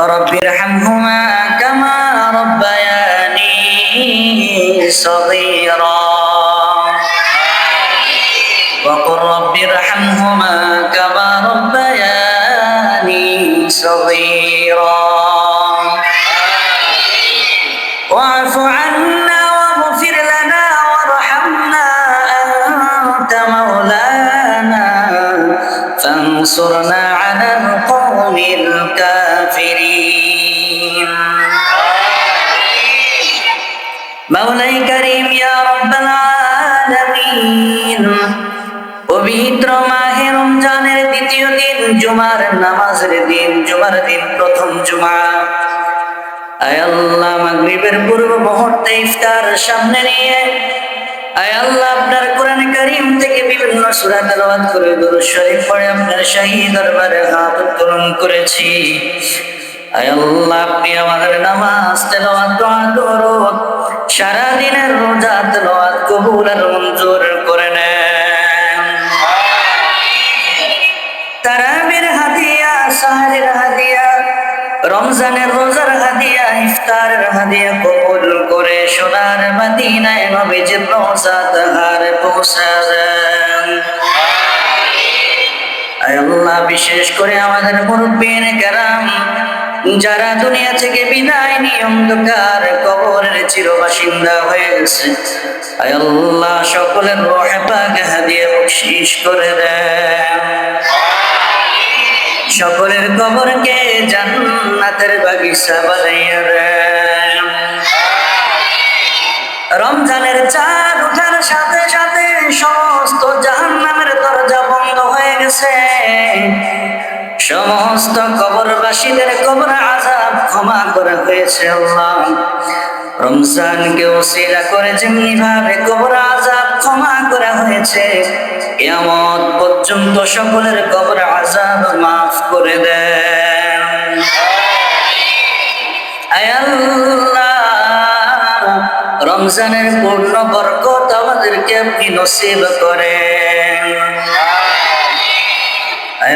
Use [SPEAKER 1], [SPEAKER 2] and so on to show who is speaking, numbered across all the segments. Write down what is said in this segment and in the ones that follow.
[SPEAKER 1] رب ارحمهما كما ربياني صغيرا. وقل رب ارحمهما كما ربياني صغيرا. واعف عنا واغفر لنا وارحمنا أنت مولانا. فانصرنا على القوم الكافرين. মাওলাই করিম ইয়া রব্বাল আলামিন। পবিত্র মাহে রমজানের দ্বিতীয় দিন, জুমার নামাজের দিন, জুমার দিন প্রথম জুমা। আয় আল্লাহ, মাগরিবের পূর্ব মুহূর্তে ইফতার সামনে নিয়ে আয় আল্লাহ, আপনার কোরআন করিম থেকে বিভিন্ন সূরা তেলাওয়াত করে দরুদ শরীফ পড়ে আপনার শাহী দরবারে হাত উত্তোলন করেছি। আয় আল্লাহ, আপনি আমাদের নামাজ তেলাওয়াত দোয়া করুন। সারা দিনের রোজা তেলাওয়াত কবুল আর মঞ্জুর করে নেন। তারাবির হাদিয়া, সাহারের হাদিয়া, রমজানের রোজার হাদিয়া, ইফতারের হাদিয়া কবুল করে সোনার মদিনায় নবীজির রোজা তাহার পৌঁছা আল্লাহ, বিশেষ করে আমাদের মুরব্বীন কেরাম যারা দুনিয়া থেকে বিদায় নিয়ে অন্ধকার কবরের চিরবাসিন্দা হয়ে গেছে। আল্লাহ, সকলের রহে পাক হাদিয়া করে দেন। সকলের কবরকে জান্নাতের বাগিচা বানাইয়া দেন। রমজানের চাঁদ ওঠার সাথে সমস্ত কবরবাসীদের কবর আজাব ক্ষমা করা হয়েছে আল্লাহ। রমজানকে ওসিলা করে যেমনি ভাবে কবর আজাব ক্ষমা করা হয়েছে, কিয়ামত পর্যন্ত সকলের কবর আজাব মাফ করে দেন। রমজানের পূর্ণ বরকত আমাদেরকে আপনি নসিব করেন।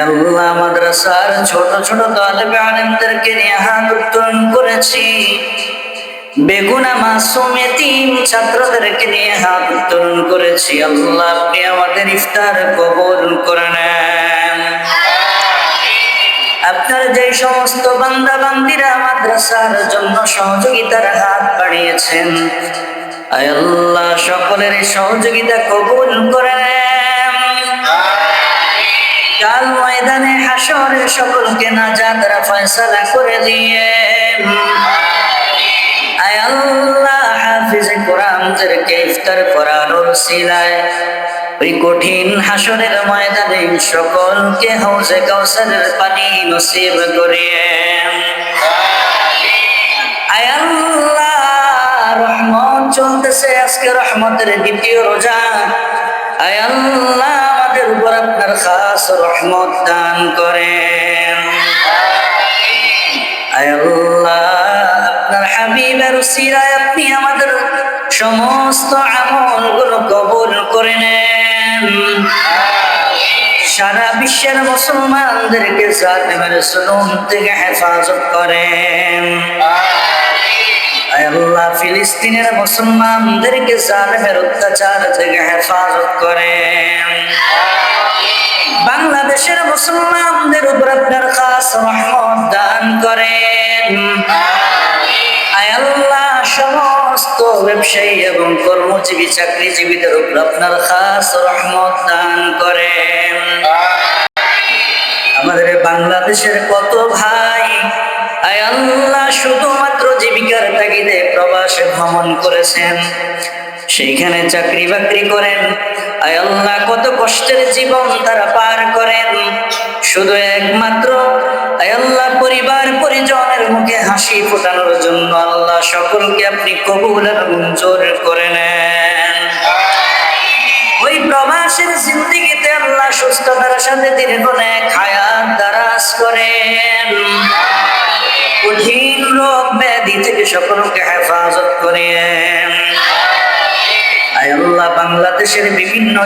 [SPEAKER 1] আল্লাহ মাদ্রাসার ছোট ছোট তালেবে আলেমদেরকে নিয়ে হাত উত্তোলন করেছি। বেগুনা মাসুম এতিম ছাত্রদেরকে নিয়ে হাত উত্তোলন করেছি। আল্লাহ আপনি আমাদের ইফতার কবুল করে নেন। আপনার যে সমস্ত বান্দা বান্দিরা মাদ্রাসার জন্য সহযোগিতার হাত বাড়িয়েছেন আল্লাহ সকলের সহযোগিতা কবুল করে নেন। কাল ময়দানে হাসরে সকলকে নাজাতের ফয়সালা করে দিয়ে। আয় আল্লাহ, হাফিজ ওই কঠিন হাসরের ময়দানে সকলকে পানি নসিব করিয়ে। আয় আল্লাহ, রহমত চলতেছে আজকে রহমতের দ্বিতীয় রোজা। আয় আল্লাহ আমাদের উপর আপনার খাস রহমত দান করেন। আল্লাহ, আপনার হাবিবের সিরায় আপনি আমাদের সমস্ত আমলগুলো কবুল করে নেন। সারা বিশ্বের মুসলমানদেরকে জালিমের জুলুম থেকে হেফাজত করেন। আল্লাহ ফিলিস্তিনের মুসলমানদেরকে জালিমের অত্যাচার থেকে হেফাজত করেন। বাংলাদেশের মুসলমানদের উপর আপনার খাস রহমত দান করেন। আল্লাহ, সমস্ত ব্যবসায়ী এবং কর্মজীবী, চাকরিজীবীদের উপর আপনার খাস রহমত দান করেন। আমাদের বাংলাদেশের কত ভাই আয় শুধুমাত্র জীবিকার তাগিদে প্রবাসে ভ্রমণ করেছেন। সেইখানে চাকরি বাকরি করেন। আয় কত কষ্টের জীবন তারা পার করেন। শুধু একমাত্র, আয় আল্লাহ, পরিবার পরিজনের মুখে হাসি ফোটানোর জন্য আল্লাহ সকলকে আপনি কবুল মঞ্জুর করে নেন। ওই প্রবাসের জিন্দিগিতে আল্লাহ সুস্থতার সাথে দীর্ঘ এক থেকে সকলকে হেফাজত করেন। আল্লাহ, বাংলাদেশের বিভিন্ন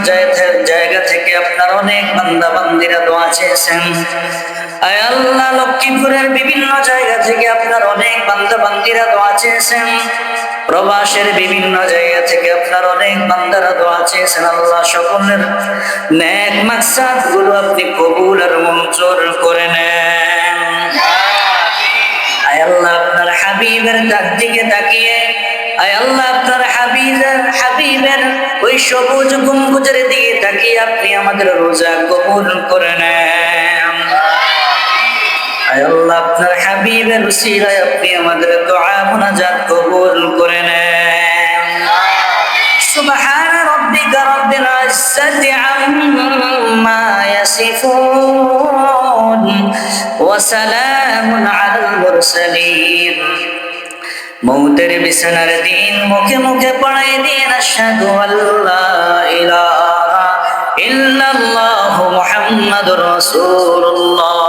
[SPEAKER 1] জায়গা থেকে আপনার অনেক বান্দা, বান্দিরা দোয়া চেয়েছেন। আয় আল্লাহ, লক্ষ্মীপুরের বিভিন্ন জায়গা থেকে আপনার অনেক বান্দা, বান্দিরা দোয়া চেয়েছেন। প্রবাসের বিভিন্ন জায়গা থেকে আপনার অনেক বান্দারা দোয়া চেয়েছেন। আল্লাহ সকলের নেক মাকসাদগুলো আপনি কবুল আর মঞ্জুর করে নেন। হাবিবের দাগ দিকে তাকিয়ে, আয় আল্লাহ, আপনার হাবিবের হাবিবের ওই সবুজ গম্বুজের দিকে তাকিয়ে আপনি আমাদের রোজা কবুল করে নেন। আয় আল্লাহ, আপনার হাবিবের সিরায় আপনি আমাদের দোয়া, মোনাজাত কবুল করে নেন। সুবহান রাব্বিকা রাব্বিল ইজ্জাতি আম্মা ইয়াসিফুন, ওয়া সালামুন আলাল মুরসালিন। মৌতের বিছানার দিন মুখে মুখে পড়াই দিন আশহাদু আল্লাহ ইলাহা ইল্লাল্লাহু মুহাম্মাদুর রাসূলুল্লাহ।